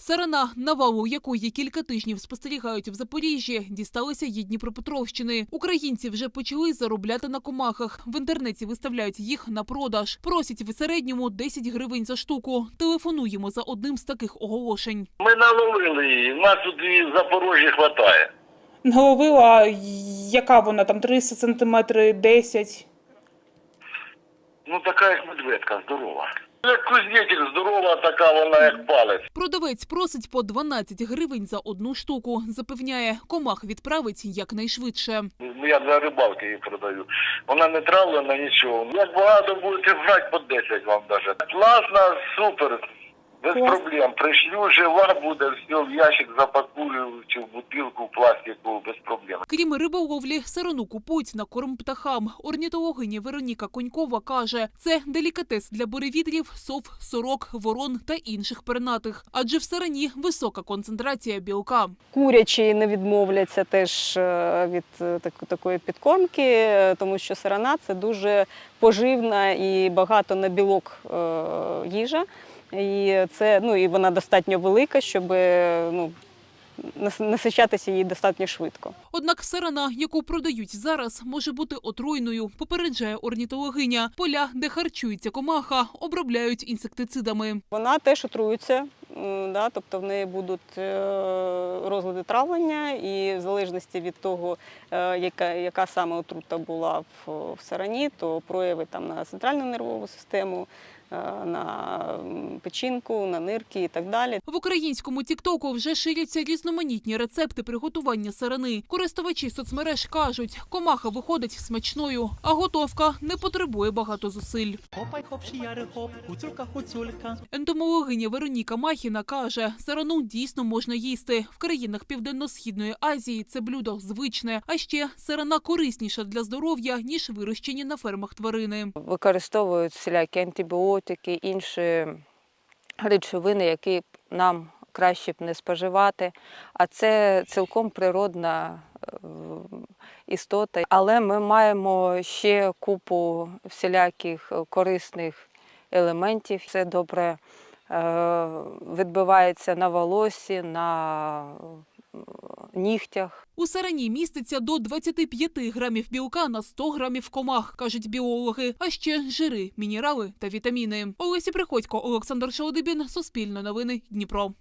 Сарана, навалу якої кілька тижнів спостерігають в Запоріжжі, дісталися їй Дніпропетровщини. Українці вже почали заробляти на комахах. В інтернеті виставляють їх на продаж. Просять в середньому 10 гривень за штуку. Телефонуємо за одним з таких оголошень. Ми наловили її. У нас тут в Запорожжі хватає. Наловила, яка вона там 30 сантиметри, 10. Ну така як медведка, здорова. Як кузнечик здорова, така вона як палець. Продавець просить по 12 гривень за одну штуку. Запевняє, комах відправить якнайшвидше. Ну, Я для рибалки її продаю. Вона не травлена, нічого. Як багато будете брати, по 10 вам даже. Класно, супер. Без проблем. Пришлю, жива буде, все, в ящик запакую, чи в бутилку, в пластику, без проблем. Крім риболовлі, сарану купують на корм птахам. Орнітологиня Вероніка Конькова каже, це делікатес для буревітрів, сов, сорок, ворон та інших пернатих. Адже в сарані висока концентрація білка. Курячі не відмовляться теж е, від е, такої підкормки, е, тому що сарана це дуже поживна і багато на білок їжа. І це ну і вона достатньо велика, щоб е, ну, насичатися їй достатньо швидко. Однак сарана, яку продають зараз, може бути отруйною, попереджає орнітологиня. Поля, де харчується комаха, обробляють інсектицидами. Вона теж отрується, да, тобто в неї будуть е, розлади травлення, і в залежності від того, е, яка, яка саме отрута була в, в сарані, то прояви там на центральну нервову систему, на печінку, на нирки і так далі. В українському тіктоку вже ширяться різноманітні рецепти приготування сарани. Користувачі соцмереж кажуть, комаха виходить смачною, а готовка не потребує багато зусиль. Хопай хоп шияри хоп, гуцулька хуцюлька. Ентомологиня Вероніка Махіна каже, сарану дійсно можна їсти. В країнах Південно-Східної Азії це блюдо звичне, а ще сарана корисніша для здоров'я, ніж вирощені на фермах тварини. використовують всілякі антибіотики, інші речовини, які нам краще б не споживати. А це цілком природна е, істота. Але ми маємо ще купу всіляких корисних елементів. Це добре е, відбивається на волосі, на нігтях. У сарані міститься до 25 грамів білка на 100 грамів комах, кажуть біологи. А ще жири, мінерали та вітаміни. Олесі Приходько, Олександр Шолодибін, Суспільне новини, Дніпро.